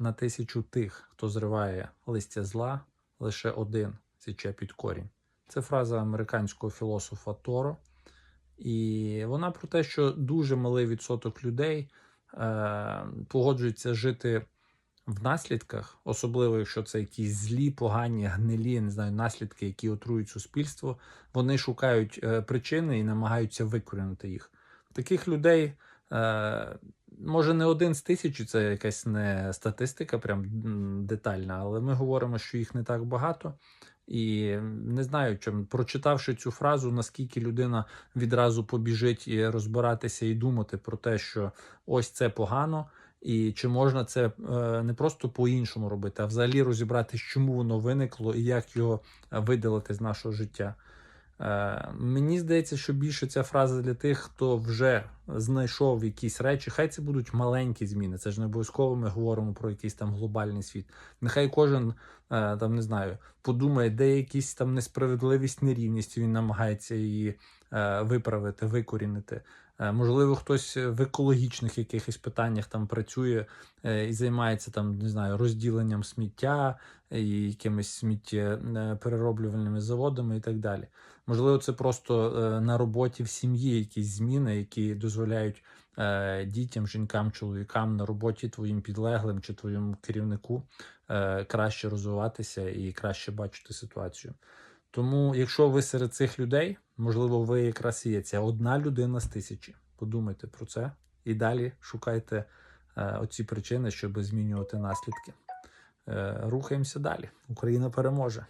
на тисячу тих, хто зриває листя зла, лише один січе під корінь. Це фраза американського філософа Торо. І вона про те, що дуже малий відсоток людей е, погоджується жити в наслідках, особливо якщо це якісь злі, погані, гнилі, не знаю, наслідки, які отрують суспільство. Вони шукають е, причини і намагаються викорінити їх. Таких людей. Е, Може, не один з тисячі, це якась не статистика, прям детальна, але ми говоримо, що їх не так багато. І не знаю, чим прочитавши цю фразу, наскільки людина відразу побіжить і розбиратися і думати про те, що ось це погано, і чи можна це е, не просто по-іншому робити, а взагалі розібратися, чому воно виникло і як його видалити з нашого життя. Е, Мені здається, що більше ця фраза для тих, хто вже знайшов якісь речі. Хай це будуть маленькі зміни. Це ж не обов'язково ми говоримо про якийсь там глобальний світ. Нехай кожен е, там не знаю, подумає, де якісь там несправедливість, нерівність. Він намагається її е, виправити, викорінити. Е, Можливо, хтось в екологічних якихось питаннях там працює і займається там, не знаю, розділенням сміття і якимись сміттєперероблювальними заводами і так далі. Можливо, це просто на роботі в сім'ї якісь зміни, які дозволяють е, дітям, жінкам, чоловікам на роботі твоїм підлеглим чи твоєму керівнику е, краще розвиватися і краще бачити ситуацію. Тому, якщо ви серед цих людей, можливо, ви якраз і є ця одна людина з тисячі. Подумайте про це і далі шукайте е, оці причини, щоб змінювати наслідки. Е, рухаємося далі. Україна переможе.